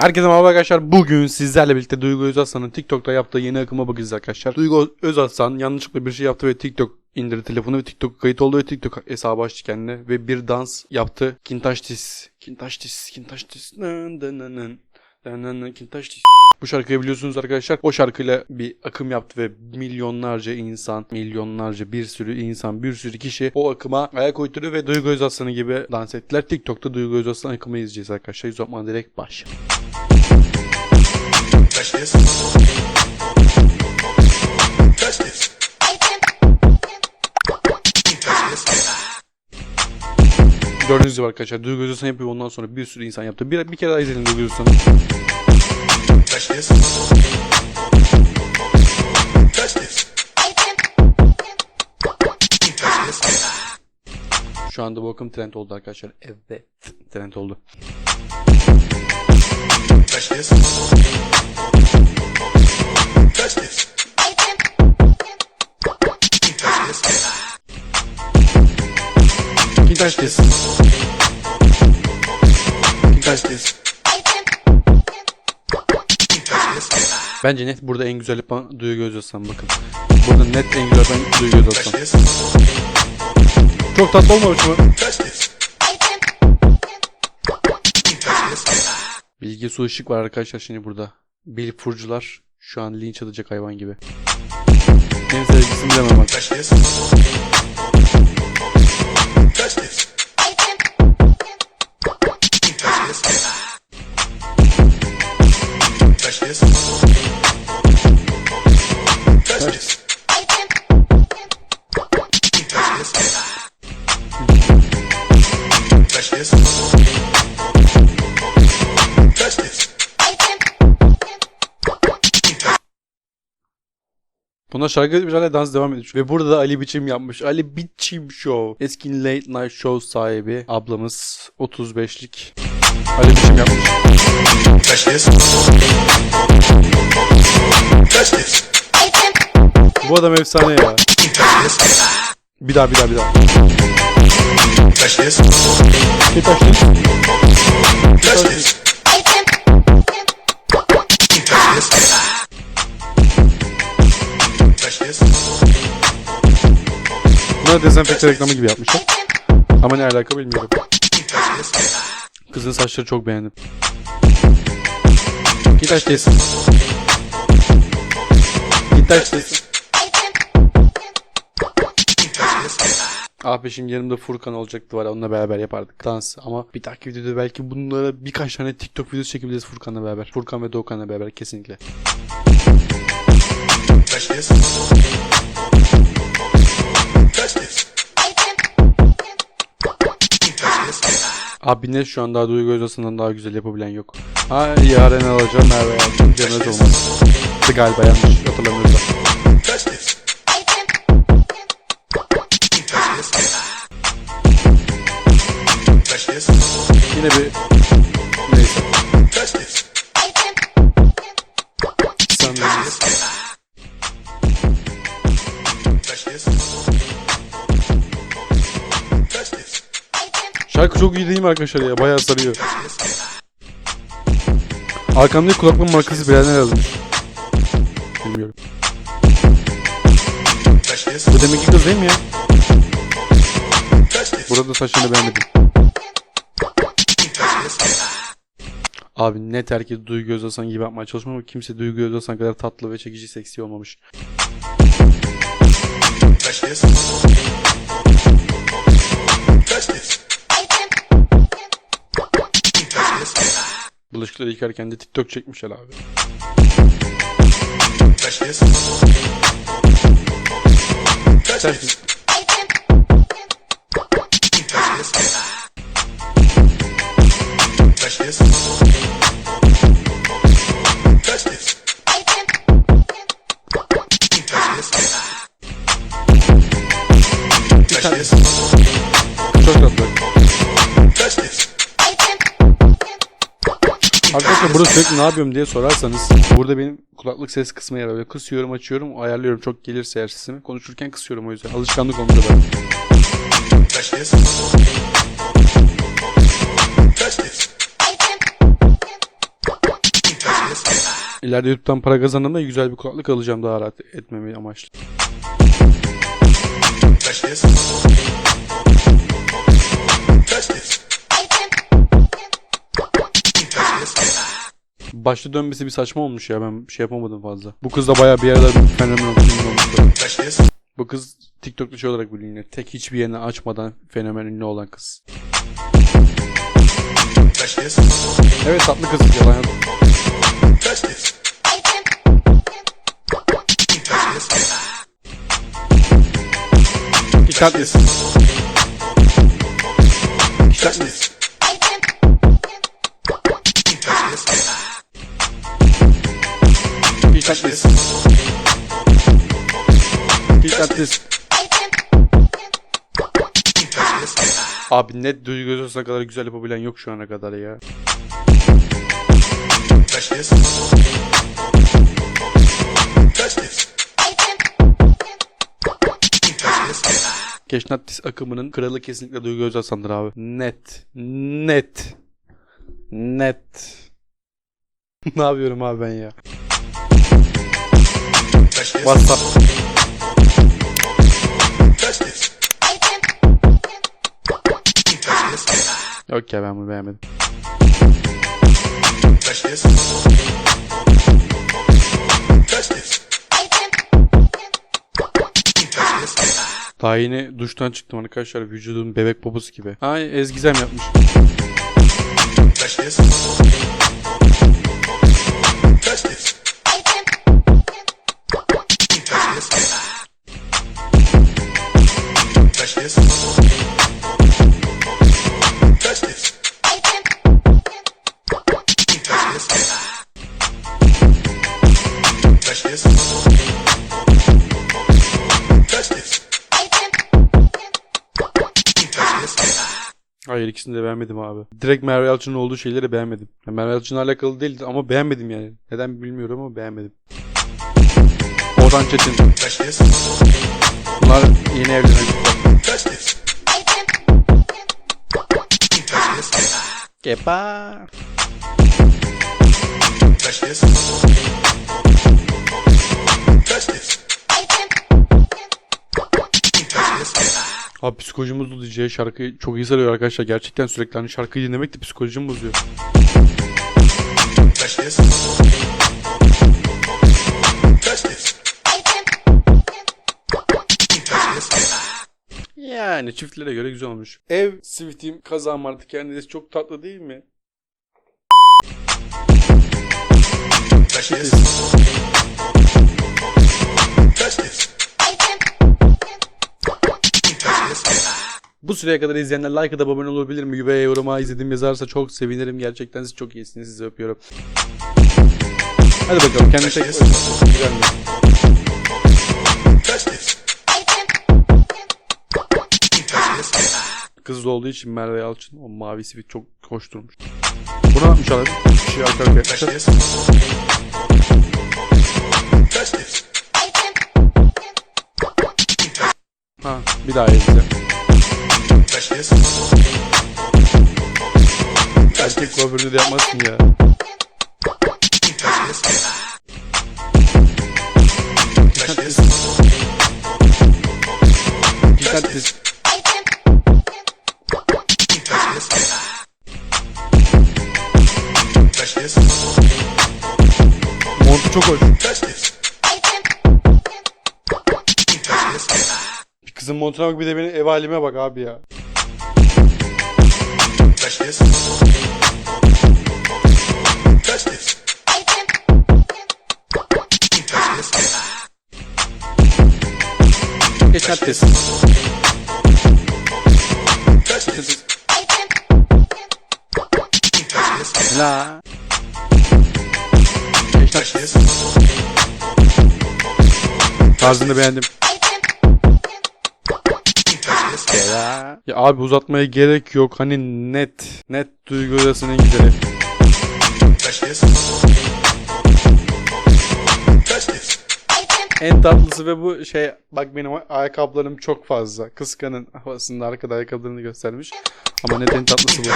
Herkese merhaba arkadaşlar. Bugün sizlerle birlikte Duygu Özaslan'ın TikTok'ta yaptığı yeni akıma bakacağız arkadaşlar. Duygu Özaslan yanlışlıkla bir şey yaptı ve TikTok indirdi telefonu ve TikTok kayıt oldu ve TikTok hesabı açtı kendine ve bir dans yaptı. Kintaştis. Kintaştis. Kintaştis. Nın nın nın. Kintaştis. Bu şarkıyı biliyorsunuz arkadaşlar. O şarkıyla bir akım yaptı ve milyonlarca insan, milyonlarca bir sürü insan, bir sürü kişi o akıma ayak uydurdu ve Duygu Özaslan'ı gibi dans ettiler. TikTok'ta Duygu Özaslan akımı izleyeceğiz arkadaşlar. Uzatmadan direkt başla. Touch this. Touch this. Touch this. Gördüğünüz gibi arkadaşlar Duygu Özaslan yapıyor ondan sonra bir sürü insan yaptı. Bir, bir kere daha izleyin Duygu this. Şu anda bu akım trend oldu arkadaşlar. Evet trend oldu. Touch this. This. Touch this. Bence net burada en güzel yapan Duygu Özaslan bakın. Burada net en güzel yapan Duygu Özaslan. Çok tatlı olmamış mı? Bilge Su Işık var arkadaşlar şimdi burada. Bil furcular şu an linç atacak hayvan gibi. En sevgisini bilemem bak. Buna şarkı bir tane dans devam ediyor. Ve burada da Ali Biçim yapmış. Ali Biçim Show. Eski Late Night Show sahibi ablamız 35'lik. Ali Biçim yapmış. Touch this. Touch this. Bu adam efsane ya. Touch this. Bir daha bir daha bir daha. Touch this. Bir taşlı. Touch this. Touch this. Buna dezenfekte reklamı gibi yapmışlar. Ama ne alaka bilmiyorum. Kızın saçları çok beğendim. Git aç değilsin. Git aç this. Ah be şimdi yanımda Furkan olacaktı var onunla beraber yapardık dans. Ama bir dahaki videoda belki bunlara birkaç tane TikTok videosu çekebiliriz Furkan'la beraber. Furkan ve Doğukan'la beraber kesinlikle. Abi net şu an daha Duygu Özası'ndan daha güzel yapabilen yok. Ha yarın alacağım Merve yaptım. Cennet olmaz. Galiba yanlış hatırlamıyorsam. Yine bir neyse. Touch Şarkı çok iyi değil mi arkadaşlar ya? Bayağı sarıyor. Arkamdaki kulaklığın markası bilenler yazmış. Bilmiyorum. Bu demek ki kız değil mi ya? Burada saçını beğenmedim. Abi net herkes Duygu Özaslan gibi yapmaya çalışmış ama kimse Duygu Özaslan kadar tatlı ve çekici seksi olmamış. Bulaşıkları yıkarken de TikTok çekmiş el abi. Selfie. Çok tatlı. Arkadaşlar burada sürekli ne yapıyorum diye sorarsanız burada benim kulaklık ses kısmı yer. Böyle kısıyorum açıyorum ayarlıyorum çok gelirse eğer sesimi. Konuşurken kısıyorum o yüzden. Alışkanlık olmuş da. İleride YouTube'dan para kazandığımda güzel bir kulaklık alacağım daha rahat etmemi amaçlı. Başta dönmesi bir saçma olmuş ya ben şey yapamadım fazla. Bu kız da bayağı bir yerden fenomen olmuş. ünlü olmuş. Touch this. Bu kız TikTok'ta şey olarak biliniyor. Tek hiçbir yerini açmadan fenomen ünlü olan kız. Evet tatlı kız yalan yok. Touch this. Touch this. Dikkatli. Touch this. Abi net duygu kadar güzel yapabilen yok şu ana kadar ya. Keşnattis akımının kralı kesinlikle Duygu Özaslan'dır abi. Net. Net. Net. ne yapıyorum abi ben ya? WhatsApp. Yok ya ben bunu beğenmedim. Daha yeni duştan çıktım arkadaşlar. Vücudum bebek babası gibi. Ay ezgizem yapmış. Hayır ikisini de beğenmedim abi. Direkt Merve Yalçın'ın olduğu şeyleri beğenmedim. Yani Merve Yalçın'la alakalı değil ama beğenmedim yani. Neden bilmiyorum ama beğenmedim. Orhan Çetin. Bunlar yeni this. Kepa. Abi psikolojim bozuldu diyeceği şarkı çok iyi sarıyor arkadaşlar. Gerçekten sürekli hani şarkıyı dinlemek de psikolojimi bozuyor. Yani çiftlere göre güzel olmuş. Ev Swift'im kazağım artık kendisi çok tatlı değil mi? Bu süreye kadar izleyenler like atıp abone olabilir mi? Ve yoruma izlediğim yazarsa çok sevinirim. Gerçekten siz çok iyisiniz. Sizi öpüyorum. Hadi bakalım kendine tek Touch başına. Güzel mi? Touch this. Touch this. Kız olduğu için Merve Yalçın o mavi sivit çok hoş durmuş. Bu ne yapmış abi? Bir şey arka arkaya. This. Ha, bir daha izle herkes. Erkek kuaförünü de yapmazsın ya. Dikkatsiz. Montu çok hoş. Kızın montuna bak bir de benim ev halime bak abi ya. Touch this. Touch this. Touch this. Touch this. Touch this. La. Touch this. Tarzını beğendim. Ya. abi uzatmaya gerek yok. Hani net. Net duygu. Touch this. En tatlısı ve bu şey bak benim ayakkabılarım çok fazla. Kıskanın havasında arkada ayakkabılarını göstermiş. Ama net en tatlısı bu.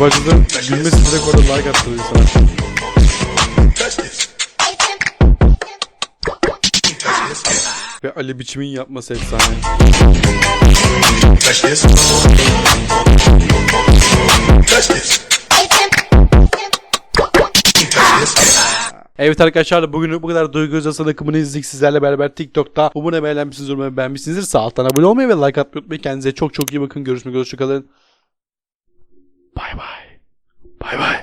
Başladı. Gülmesi direkt like attırıyor sana. Ve Ali Biçim'in yapması efsane. Evet arkadaşlar bugün bu kadar Duygu Özas'ın akımını izledik sizlerle beraber TikTok'ta. Umarım beğenmişsiniz, umarım beğenmişsinizdir. Sağ alttan abone olmayı ve like atmayı unutmayın. Kendinize çok çok iyi bakın. Görüşmek üzere. Hoşçakalın. Bay bay. Bay bay.